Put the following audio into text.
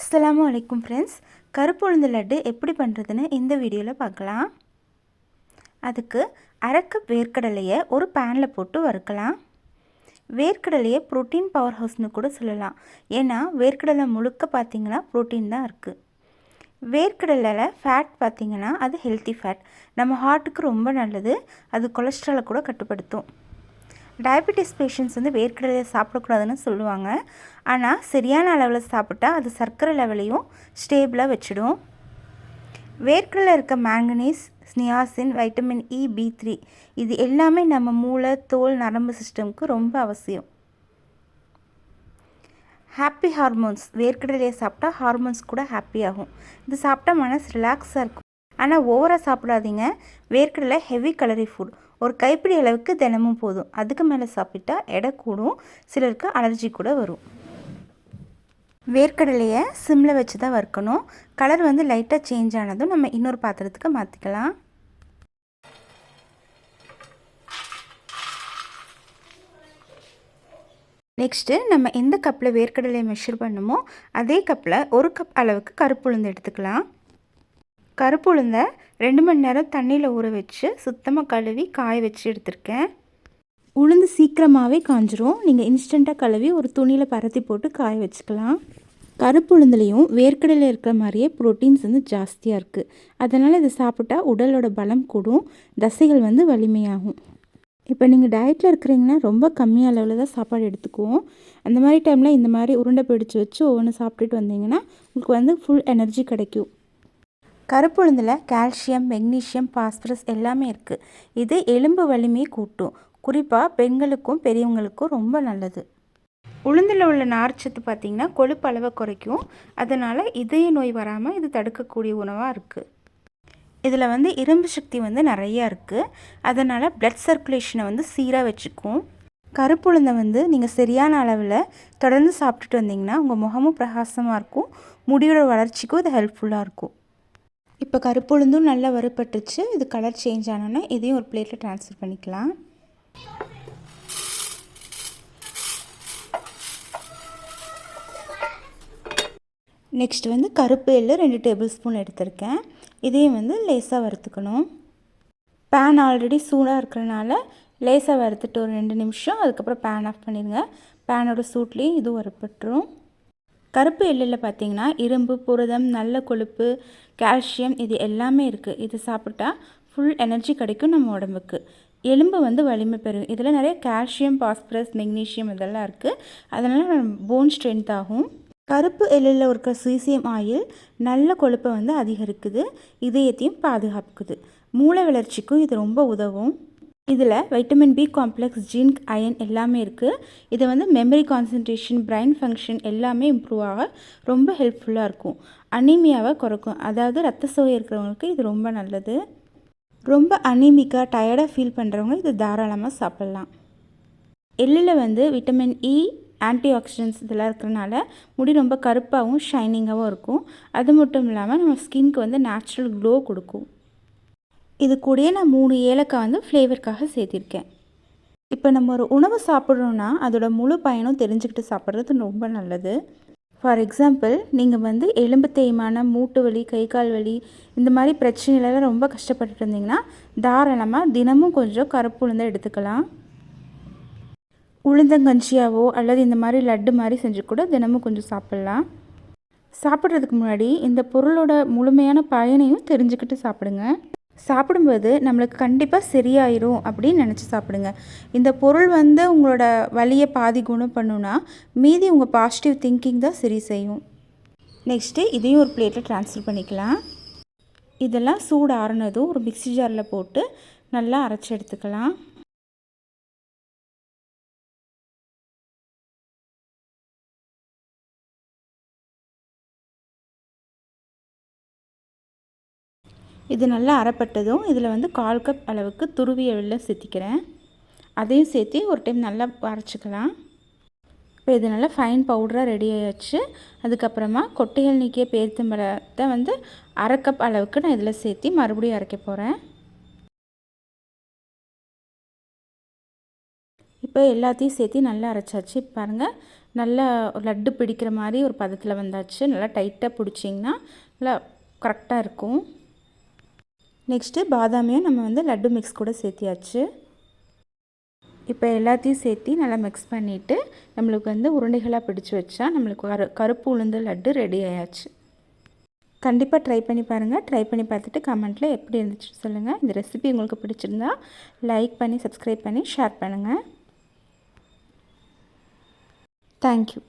அஸ்லாம் அலைக்கும் ஃப்ரெண்ட்ஸ் கருப்பு உளுந்து லட்டு எப்படி பண்ணுறதுன்னு இந்த வீடியோவில் பார்க்கலாம். அதுக்கு அரைக்கப் வேர்க்கடலையை ஒரு பேனில் போட்டு வறுக்கலாம். வேர்க்கடலையை ப்ரோட்டீன் பவர் ஹவுஸ்னு கூட சொல்லலாம். ஏன்னா வேர்க்கடலை முழுக்க பார்த்திங்கன்னா ப்ரோட்டீன் தான் இருக்குது வேர்க்கடலையில் ஃபேட் பார்த்திங்கன்னா அது ஹெல்த்தி ஃபேட் நம்ம ஹார்ட்டுக்கு ரொம்ப நல்லது. அது கொலஸ்ட்ராலை கூட கட்டுப்படுத்தும். டயபெட்டிஸ் பேஷண்ட்ஸ் வந்து வேர்க்கடலையை சாப்பிடக்கூடாதுன்னு சொல்லுவாங்க. ஆனால் சரியான அளவில் சாப்பிட்டா அது சர்க்கரை லெவலையும் ஸ்டேபிளாக வச்சிடும். வேர்க்கடலில் இருக்க manganese niacin vitamin E B three இது எல்லாமே நம்ம மூளை தோல் நரம்பு சிஸ்டம்க்கு ரொம்ப அவசியம். ஹாப்பி ஹார்மோன்ஸ் வேர்க்கடலையை சாப்பிட்டா ஹார்மோன்ஸ் கூட ஹாப்பி ஆகும். இது சாப்பிட்டா மனசு ரிலாக்ஸாக இருக்கும். ஆனால் ஓவராக சாப்பிடாதீங்க. வேர்க்கடலை ஹெவி கலரி ஃபுட் ஒரு கைப்பிடி அளவுக்கு தினமும் போதும். அதுக்கு மேலே சாப்பிட்டா எடை கூடும். சிலருக்கு அலர்ஜி கூட வரும். வேர்க்கடலையை சிம்மில் வச்சு தான் வறுக்கணும். கலர் வந்து லைட்டாக சேஞ்ச் ஆனதும் நம்ம இன்னொரு பாத்திரத்துக்கு மாற்றிக்கலாம் நெக்ஸ்ட்டு நம்ம எந்த கப்பில் வேர்க்கடலையை மெஷர் பண்ணுமோ அதே கப்பில் ஒரு கப் அளவுக்கு கருப்பு உளுந்து எடுத்துக்கலாம். கருப்பு உளுந்தை ரெண்டு மணி நேரம் தண்ணியில் ஊற வச்சு சுத்தமாக கழுவி காய வச்சு எடுத்திருக்கேன். உளுந்து சீக்கிரமாகவே காஞ்சிரும். நீங்கள் இன்ஸ்டண்ட்டாக கழுவி ஒரு துணியில் பரத்தி போட்டு காய வச்சுக்கலாம். கருப்பு உளுந்துலேயும் வேர்க்கடையில் இருக்கிற மாதிரியே ப்ரோட்டீன்ஸ் வந்து ஜாஸ்தியாக இருக்குது அதனால் இதை சாப்பிட்டா உடலோட பலம் கூடும். தசைகள் வந்து வலிமையாகும். இப்போ நீங்கள் டயட்டில் இருக்கிறீங்கன்னா ரொம்ப கம்மியாக அளவில் தான் சாப்பாடு எடுத்துக்குவோம். அந்த மாதிரி டைமில் இந்த மாதிரி உருண்டை பிடிச்சி வச்சு ஒவ்வொன்று சாப்பிட்டுட்டு வந்தீங்கன்னா உங்களுக்கு வந்து ஃபுல் எனர்ஜி கிடைக்கும். கருப்புளுந்தில் கால்சியம் மெக்னீஷியம் பாஸ்பரஸ் எல்லாமே இருக்குது இது எலும்பு வலிமையை கூட்டும். குறிப்பாக பெண்களுக்கும் பெரியவங்களுக்கும் ரொம்ப நல்லது. உளுந்தில் உள்ள நார்ச்சத்து பார்த்திங்கன்னா கொழுப்பு அளவை குறைக்கும். அதனால் இதய நோய் வராமல் இது தடுக்கக்கூடிய உணவாக இருக்குது இதில் வந்து இரும்பு சக்தி வந்து நிறையா இருக்குது அதனால் பிளட் சர்க்குலேஷனை வந்து சீராக வச்சுக்கும். கருப்புளுந்தை வந்து நீங்கள் சரியான அளவில் தொடர்ந்து சாப்பிட்டுட்டு வந்தீங்கன்னா உங்கள் முகமும் பிரகாசமாக இருக்கும். முடியோட வளர்ச்சிக்கும் இது ஹெல்ப்ஃபுல்லாக இருக்கும். இப்போ கருப்புளுந்தும் நல்லா வறுப்பட்டுச்சு இது கலர் சேஞ்ச் ஆனோன்னே இதையும் ஒரு பிளேட்டில் ட்ரான்ஸ்ஃபர் பண்ணிக்கலாம். நெக்ஸ்ட் வந்து கருப்பு எள்ளு ரெண்டு டேபிள் ஸ்பூன் எடுத்திருக்கேன். இதையும் வந்து லேசாக வறுத்துக்கணும். பேன் ஆல்ரெடி சூடாக இருக்கிறனால லேசாக வறுத்துட்டு ஒரு ரெண்டு நிமிஷம் அதுக்கப்புறம் பேன் ஆஃப் பண்ணிடுங்க. பேனோட சூட்லேயும் இதுவும் வறுப்பட்டுரும் கருப்பு எள்ளில் பார்த்தீங்கன்னா இரும்பு புரதம் நல்ல கொழுப்பு கால்சியம் இது எல்லாமே இருக்குது இது சாப்பிட்டா ஃபுல் எனர்ஜி கிடைக்கும் நம்ம உடம்புக்கு. எலும்பு வந்து வலிமை பெறும். இதில் நிறைய கால்சியம் பாஸ்பரஸ் மெக்னீஷியம் இதெல்லாம் இருக்குது அதனால் போன் ஸ்ட்ரென்த் ஆகும். கருப்பு எள்ளில் இருக்க சீசியம் ஆயில் நல்ல கொழுப்பை வந்து அதிகரிக்குது. இதயத்தையும் பாதுகாக்குது. மூளை வளர்ச்சிக்கும் இது ரொம்ப உதவும். இதில் vitamin B complex zinc iron எல்லாமே இருக்குது இது வந்து மெமரி கான்சன்ட்ரேஷன் பிரைன் ஃபங்க்ஷன் எல்லாமே இம்ப்ரூவ் ஆக ரொம்ப ஹெல்ப்ஃபுல்லாக இருக்கும். அனீமியாவை குறைக்கும். அதாவது ரத்த சோகை இருக்கிறவங்களுக்கு இது ரொம்ப நல்லது. ரொம்ப அனீமிக்காக டயர்டாக ஃபீல் பண்ணுறவங்க இது தாராளமாக சாப்பிட்லாம். எள்ளில் வந்து விட்டமின் இ ஆன்டி ஆக்சிடென்ட்ஸ் இதெல்லாம் இருக்கிறனால முடி ரொம்ப கருப்பாகவும் ஷைனிங்காகவும் இருக்கும். அது மட்டும் இல்லாமல் நம்ம ஸ்கின்க்கு வந்து நேச்சுரல் க்ளோ கொடுக்கும். இது கூடயே நான் மூணு ஏலக்காய் வந்து ஃப்ளேவருக்காக சேர்த்திருக்கேன். இப்போ நம்ம ஒரு உணவு சாப்பிட்றோன்னா அதோட முழு பயனும் தெரிஞ்சுக்கிட்டு சாப்பிட்றது ரொம்ப நல்லது. ஃபார் எக்ஸாம்பிள் நீங்கள் வந்து எலும்பு தேய்மானம் மூட்டு வலி கை கால் வலி இந்த மாதிரி பிரச்சனையில ரொம்ப கஷ்டப்பட்டுட்டு இருந்தீங்கன்னா தாராளமாக தினமும் கொஞ்சம் கருப்பு உளுந்தை எடுத்துக்கலாம். உளுந்தங்கஞ்சியாவோ அல்லது இந்த மாதிரி லட்டு மாதிரி செஞ்சு கூட தினமும் கொஞ்சம் சாப்பிட்லாம். சாப்பிட்றதுக்கு முன்னாடி இந்த பொருளோட முழுமையான பயனையும் தெரிஞ்சுக்கிட்டு சாப்பிடுங்க. சாப்பிடும்போது நம்மளுக்கு கண்டிப்பாக சரியாயிரும் அப்படின்னு நினச்சி சாப்பிடுங்க. இந்த பொருள் வந்து உங்களோட வலியை பாதி குணம் பண்ணுனா மீதி உங்கள் பாசிட்டிவ் திங்கிங் தான் சரி செய்யும். நெக்ஸ்ட்டு இதையும் ஒரு பிளேட்டில் ட்ரான்ஸ்ஃபர் பண்ணிக்கலாம். இதெல்லாம் சூடு ஆறுனதும் ஒரு மிக்சி ஜாரில் போட்டு நல்லா அரைச்சி எடுத்துக்கலாம். இது நல்லா அரைப்பட்டதும் இதில் வந்து கால் கப் அளவுக்கு துருவிய வெள்ளம் சேர்த்திக்கிறேன். அதையும் சேர்த்து ஒரு டைம் நல்லா அரைச்சிக்கலாம். இப்போ இது நல்லா ஃபைன் பவுடராக ரெடி ஆயாச்சு. அதுக்கப்புறமா கொட்டைகள் நீக்கிய பேருத்தம்பழத்தை வந்து அரை கப் அளவுக்கு நான் இதில் சேர்த்து மறுபடியும் அரைக்க போகிறேன் இப்போ எல்லாத்தையும் சேர்த்து நல்லா அரைச்சாச்சு. பாருங்கள் நல்லா லட்டு பிடிக்கிற மாதிரி ஒரு பதத்தில் வந்தாச்சு. நல்லா டைட்டாக பிடிச்சிங்கன்னா நல்லா கரெக்டாக இருக்கும். நெக்ஸ்ட்டு பாதாமையும் நம்ம வந்து லட்டு மிக்ஸ் கூட சேர்த்தியாச்சு. இப்போ எல்லாத்தையும் சேர்த்து நல்லா மிக்ஸ் பண்ணிவிட்டு நம்மளுக்கு வந்து உருண்டைகளாக பிடிச்சி வச்சா நம்மளுக்கு கரு கருப்பு உளுந்து லட்டு ரெடி ஆயாச்சு. கண்டிப்பாக ட்ரை பண்ணி பாருங்கள் ட்ரை பண்ணி பார்த்துட்டு கமெண்ட்டில் எப்படி இருந்துச்சு சொல்லுங்கள் இந்த ரெசிபி உங்களுக்கு பிடிச்சிருந்தா லைக் பண்ணி சப்ஸ்கிரைப் பண்ணி ஷேர் பண்ணுங்கள் தேங்க்யூ